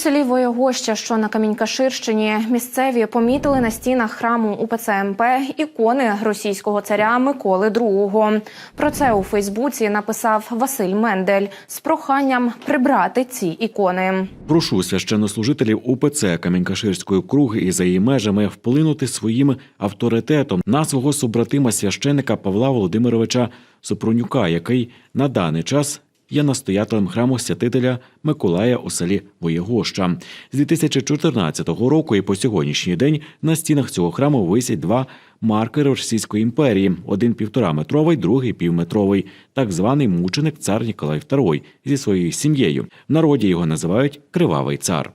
селі Воєгоща, що на Камінькаширщині, місцеві помітили на стінах храму УПЦ МП ікони російського царя Миколи II. Про це у Фейсбуці написав Василь Мендель з проханням прибрати ці ікони. Прошу священнослужителів УПЦ Камінькаширської круги і за її межами вплинути своїм авторитетом на свого собратима священика Павла Володимировича Супронюка, який на даний час є настоятелем храму святителя Миколая у селі Воєгоща. З 2014 року і по сьогоднішній день на стінах цього храму висять два маркери Російської імперії: один півтораметровий, другий півметровий, так званий мученик цар Ніколай II зі своєю сім'єю. В народі його називають Кривавий цар.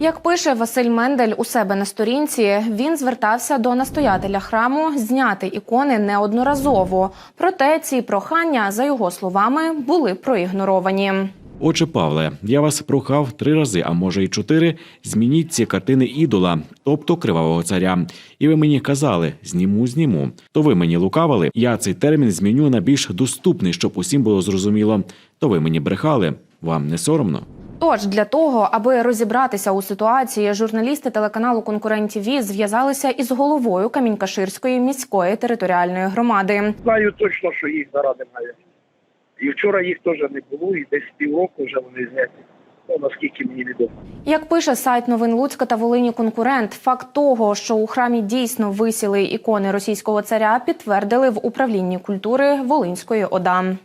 Як пише Василь Мендель у себе на сторінці, він звертався до настоятеля храму зняти ікони неодноразово. Проте ці прохання, за його словами, були проігноровані. Отже, Павле, я вас прохав три рази, а може й чотири. Змініть ці картини ідола, тобто кривавого царя. І ви мені казали зніму, зніму. То ви мені лукавили. Я цей термін зміню на більш доступний, щоб усім було зрозуміло. То ви мені брехали. Вам не соромно? Тож для того, аби розібратися у ситуації, журналісти телеканалу Конкурент ТВ зв'язалися із головою Камінькаширської міської територіальної громади. Знаю точно, що їх зараз немає. І вчора їх теж не було, і десь півроку вже вони зняті. Ну, наскільки мені відомо. Як пише сайт новин Луцька та Волині конкурент, факт того, що у храмі дійсно висіли ікони російського царя, підтвердили в управлінні культури Волинської ОДА.